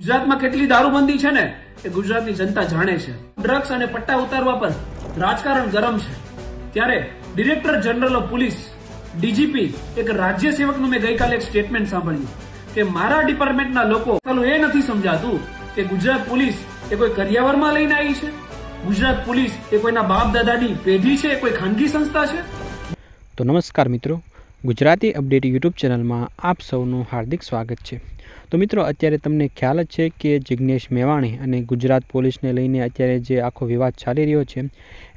ગુજરાતમાં કેટલી દારૂબંધી છે ને, એ ગુજરાતની જનતા જાણે છે. ડ્રગ્સ અને પટ્ટા ઉતારવા પર રાજકારણ ગરમ છે. ત્યારે director general of police, DGP, એક રાજ્ય સેવકનું મેં ગઈકાલે એક સ્ટેટમેન્ટ સાંભળ્યું કે મારા ડિપાર્ટમેન્ટના લોકો ચાલુ એ નથી સમજાતું કે ગુજરાત પોલીસ એ કોઈ કરિયાવરમાં લઈને આવી છે? ગુજરાત પોલીસ એ કોઈના બાપ દાદાની પેઢી છે? એ કોઈ ખાનગી સંસ્થા છે? તો નમસ્કાર મિત્રો ગુજરાતી અપડેટ યુટ્યુબ ચેનલમાં આપ સૌનું હાર્દિક સ્વાગત છે. તો મિત્રો, અત્યારે તમને ખ્યાલ જ છે કે જિજ્ઞેશ મેવાણી અને ગુજરાત પોલીસને લઈને અત્યારે જે આખો વિવાદ ચાલી રહ્યો છે,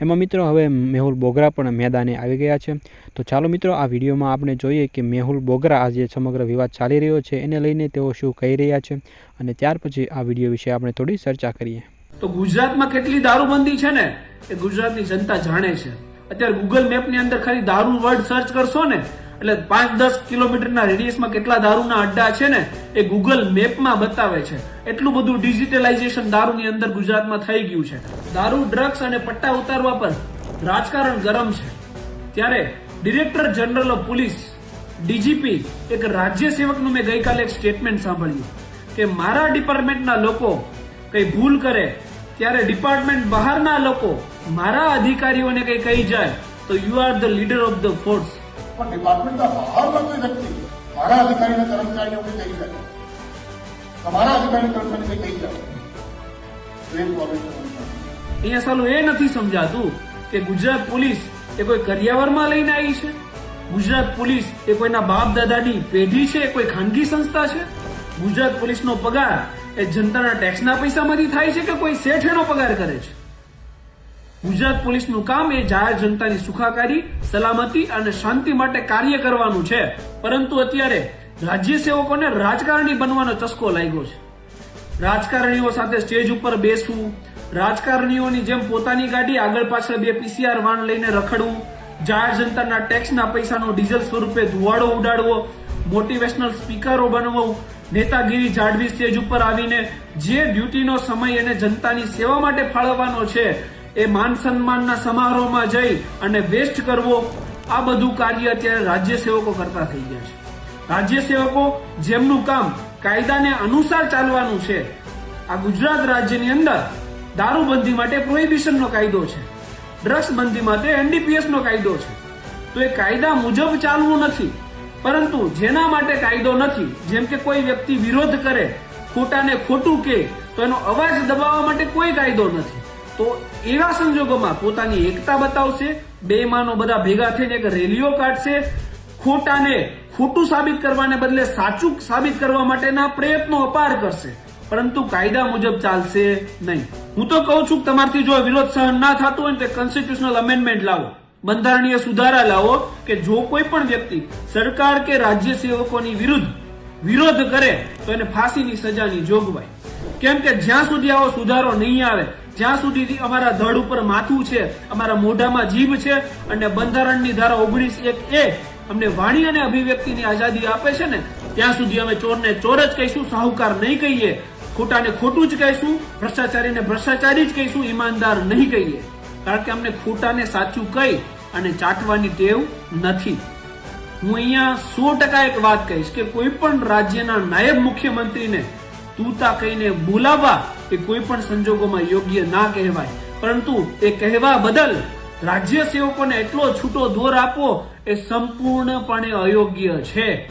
એમાં મિત્રો હવે મેહુલ બોગરા પણ મેદાને આવી ગયા છે. તો ચાલો મિત્રો, આ વિડીયોમાં આપણે જોઈએ કે મેહુલ બોગરા આ જે સમગ્ર વિવાદ ચાલી રહ્યો છે, એને લઈને તેઓ શું કહી રહ્યા છે અને ત્યાર પછી આ વીડિયો વિશે આપણે થોડી ચર્ચા કરીએ. તો ગુજરાતમાં કેટલી દારૂબંધી છે ને? એ ગુજરાતની જનતા જાણે છે. અત્યારે ગૂગલ મેપની અંદર ખાલી દારૂ વર્ડ સર્ચ કરશો ને એટલે પાંચ દસ કિલોમીટરના રેડિયસમાં કેટલા દારૂના અડ્ડા છે ને, એ ગૂગલ મેપમાં બતાવે છે. એટલું બધું ડિજિટલાઇઝેશન દારૂની અંદર ગુજરાતમાં થઈ ગયું છે. દારૂ, ડ્રગ્સ અને પટ્ટા ઉતારવા પર રાજકારણ ગરમ છે. ત્યારે director general of police, DGP, એક રાજ્ય સેવકનું મેં ગઈકાલે એક સ્ટેટમેન્ટ સાંભળ્યું કે મારા ડિપાર્ટમેન્ટના લોકો કઈ ભૂલ કરે, ત્યારે ડિપાર્ટમેન્ટ બહારના લોકો મારા અધિકારીઓને કઈ કહી જાય, તો you are the leader of the force પણ ડિપાર્ટમેન્ટના બહારના કોઈ વ્યક્તિ મારા અધિકારીના કર્મચારીને કંઈ કહી જાય તમારા અધિકારી કર્મચારી કંઈ કહી જાય એ સાલું એ નથી સમજાતું કે ગુજરાત પોલીસ એ કોઈ કરિયાવરમાં લઈને આવી છે? ગુજરાત પોલીસ એ કોઈના બાપ દાદાની પેઢી છે? કોઈ ખાનગી સંસ્થા છે? ગુજરાત પોલીસનો પગાર એ જનતાના ટેક્સના પૈસામાંથી થાય છે કે કોઈ શેઠ એનો પગાર કરે છે? ગુજરાત પોલીસનું કામ એ જાહેર જનતાની સુખાકારી, સલામતી અને શાંતિ માટે કાર્ય કરવાનું છે. પરંતુ અત્યારે રાજ્ય સેવકોને રાજકારણી બનવાનો ચસ્કો લાગ્યો છે. રાજકારણીઓ સાથે સ્ટેજ ઉપર બેસવું, રાજકારણીઓની જેમ પોતાની ગાડી આગળ પાછળ બે પીસીઆર વાન લઈને રખડવું, જાહેર જનતાના ટેક્સના પૈસાનો ડીઝલ સ્વરૂપે ધુવાડો ઉડાડવો, મોટિવેશનલ સ્પીકરો બનવું, નેતાગીરી જાળવી સ્ટેજ ઉપર આવીને જે ડ્યુટીનો સમય એને જનતાની સેવા માટે ફાળવવાનો છે એ માન સન્માનના સમારોહમાં જઈ અને વેસ્ટ કરવો, આ બધું કાર્ય અત્યારે રાજ્ય સેવકો કરતા થઈ ગયા છે. રાજ્ય સેવકો જેમનું કામ કાયદાને અનુસાર ચાલવાનું છે, આ ગુજરાત રાજ્યની અંદર દારૂબંધી માટે પ્રોહિબિશનનો કાયદો છે ડ્રગ્સ બંધી માટે એનડીપીએસનો કાયદો છે. તો એ કાયદા મુજબ ચાલવું નથી, પરંતુ જેના માટે કાયદો નથી, જેમ કે કોઈ વ્યક્તિ વિરોધ કરે, ખોટાને ખોટું કે તો એનો અવાજ દબાવવા માટે કોઈ કાયદો નથી. તો એવા સંજોગોમાં પોતાની એકતા બતાવશે, બે માનો બધા ભેગા થઈને એક રેલીઓ કાઢશે, ખોટાને ખોટું સાબિત કરવાને બદલે સાચું સાબિત કરવા માટેના પ્રયત્નો અપાર કરશે. પરંતુ કાયદા મુજબ ચાલશે નહીં. હું તો કહું છું કે તમારથી જો વિરોધ સહન ના થતું હોય તો કોન્સ્ટિટ્યુશનલ અમેન્ડમેન્ટ લાવો. બંધારણીય સુધારા લાવો કે જો કોઈ પણ વ્યક્તિ સરકાર કે રાજ્ય સેવકોની વિરુદ્ધ વિરોધ કરે તો એને ફાંસીની સજાની જોગવાઈ. કેમ કે જ્યાં સુધી આવો સુધારો નહીં આવે જ્યાં સુધી અમારા ધડ ઉપર માથું છે, અમારા મોઢામાં જીભ છે અને બંધારણની ધારા ઓગણીસ એક એ અમને વાણી અને અભિવ્યક્તિની આઝાદી આપે છે ને, ત્યાં સુધી અમે ચોરને ચોર જ કહીશું, સાહુકાર નહીં કહીએ. ખોટાને ખોટું જ કહીશું, ભ્રષ્ટાચારીને ભ્રષ્ટાચારી જ કહીશું, ઈમાનદાર નહીં કહીએ. કારણ કે અમને ખોટાને સાચું કહી અને ચાટવાની ટેવ નથી. હું અહીંયા સો ટકા એક વાત કહીશ કે કોઈ પણ રાજ્યના નાયબ મુખ્યમંત્રીને તૂતા કહીને બોલાવવા એ કોઈ પણ સંજોગોમાં યોગ્ય ના કહેવાય. પરંતુ એ કહેવા બદલ રાજ્ય સેવકોને એટલો છૂટો દોર આપવો એ સંપૂર્ણપણે અયોગ્ય છે.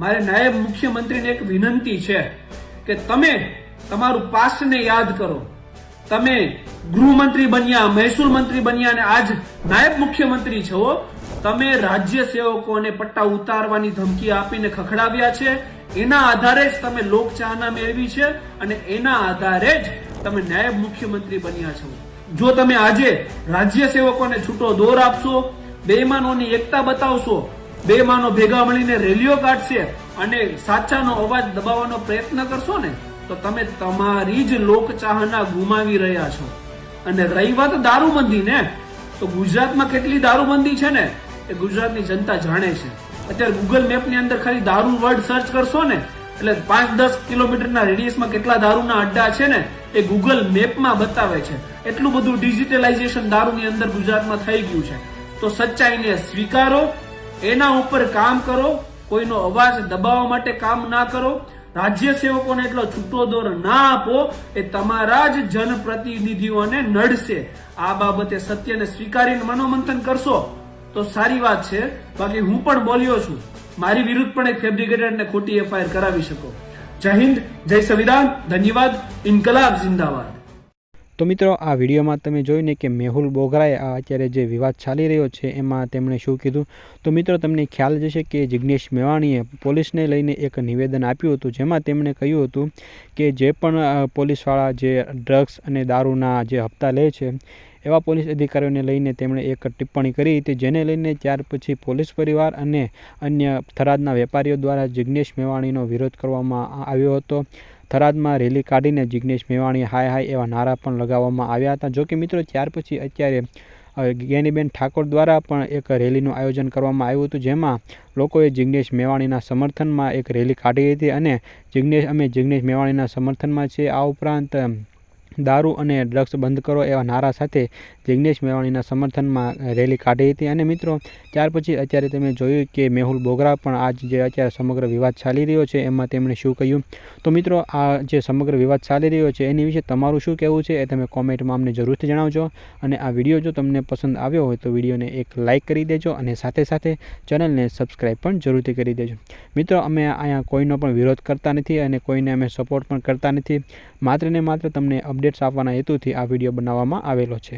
મારે નાયબ મુખ્યમંત્રીને એક વિનંતી છે કે તમે તમારું પાસ્ટને યાદ કરો. તમે ગૃહમંત્રી બન્યા, મહેસૂલ મંત્રી બન્યા અને આજ નાયબ મુખ્યમંત્રી છો, તમે રાજ્ય સેવકોને પટ્ટા ઉતારવાની ધમકી આપીને ખખડાવ્યા છે. એના આધારે જ તમે લોકચાહના મેળવી છે અને એના આધારે જ તમે નાયબ મુખ્યમંત્રી બન્યા છો. જો તમે આજે રાજ્ય સેવકોને છૂટો દોર આપશો બેમાનોની એકતા બતાવશો બેમાનો ભેગા મળીને રેલીઓ કાઢશે અને સાચાનો અવાજ દબાવવાનો પ્રયત્ન કરશો ને, તો તમે તમારી જ લોકચાહના ગુમાવી રહ્યા છો. અને રહી વાત દારૂબંધી ને તો ગુજરાતમાં કેટલી દારૂબંધી છે ને, એ ગુજરાતની જનતા જાણે છે. અત્યારે ગૂગલ મેપની અંદર ખાલી દારૂ વર્ડ સર્ચ કરશો ને, એટલે પાંચ દસ કિલોમીટરના રેડિયસમાં કેટલા દારૂના અડ્ડા છે ને, એ ગૂગલ મેપમાં બતાવે છે. એટલું બધું ડિજિટલાઇઝેશન દારૂની અંદર ગુજરાતમાં થઈ ગયું છે. તો સચ્ચાઈને સ્વીકારો, એના ઉપર કામ કરો, કોઈનો અવાજ દબાવવા માટે કામ ના કરો, રાજ્ય સેવકોને એટલો છૂટો દોર ના આપો, એ તમારા જ જનપ્રતિનિધિઓને નડશે. આ બાબતે સત્યને સ્વીકારીને મનોમંથન કરશો. તો સારી વાત છે. બાકી હું પણ બોલ્યો છું. મારી વિરુદ્ધ પણ એક ફેબ્રિકેટરને ખોટી એફઆઈઆર કરાવી શકો. જય હિન્દ, જય સંવિધાન, ધન્યવાદ, ઇન્કલાબ, જિંદાબાદ. તો મિત્રો, આ વિડીયોમાં તમે જોયું ને કે મેહુલ બોગરાએ આ અત્યારે જે વિવાદ ચાલી રહ્યો છે, એમાં તેમણે શું કીધું? તો મિત્રો, તમને ખ્યાલ જ હશે કે જિગ્નેશ મેવાણીએ પોલીસને લઈને એક નિવેદન આપ્યું હતું, જેમાં તેમણે કહ્યું હતું કે જે પણ પોલીસવાળા જે ડ્રગ્સ અને દારૂના જે હપ્તા લે છે એવા પોલીસ અધિકારીઓને લઈને તેમણે એક ટિપ્પણી કરી હતી, જેને લઈને ત્યાર પછી પોલીસ પરિવાર અને અન્ય થરાદના વેપારીઓ દ્વારા જિગ્નેશ મેવાણીનો વિરોધ કરવામાં આવ્યો હતો. થરાદમાં રેલી કાઢીને જિગ્નેશ મેવાણી હાય હાય એવા નારા પણ લગાવવામાં આવ્યા હતા. જોકે મિત્રો, ત્યાર પછી અત્યારે જ્ઞાનીબેન ઠાકોર દ્વારા પણ એક રેલીનું આયોજન કરવામાં આવ્યું હતું, જેમાં લોકોએ જિગ્નેશ મેવાણીના સમર્થનમાં એક રેલી કાઢી હતી અને જિગ્નેશ, અમે જિગ્નેશ મેવાણીના સમર્થનમાં છે આ ઉપરાંત દારૂ અને ડ્રગ્સ બંધ કરો એવા નારા સાથે જિગ્નેશ મેવાણીના સમર્થનમાં રેલી કાઢી હતી. અને મિત્રો, ત્યાર પછી અત્યારે તમે જોયું કે મેહુલ બોગરા પણ આજ જે અત્યારે સમગ્ર વિવાદ ચાલી રહ્યો છે, એમાં તેમણે શું કહ્યું? તો મિત્રો, આ જે સમગ્ર વિવાદ ચાલી રહ્યો છે, એની વિશે તમારું શું કહેવું છે એ તમે કોમેન્ટમાં અમને જરૂરથી જણાવજો. અને આ વીડિયો જો તમને પસંદ આવ્યો હોય તો વિડીયોને એક લાઇક કરી દેજો અને સાથે સાથે ચેનલને સબસ્ક્રાઈબ પણ જરૂરથી કરી દેજો. મિત્રો, અમે અહીંયા કોઈનો પણ વિરોધ કરતા નથી અને કોઈને અમે સપોર્ટ પણ કરતા નથી. માત્ર ને માત્ર તમને અપડેટ્સ આપવાના હેતુથી આ વીડિયો બનાવવામાં આવેલો છે.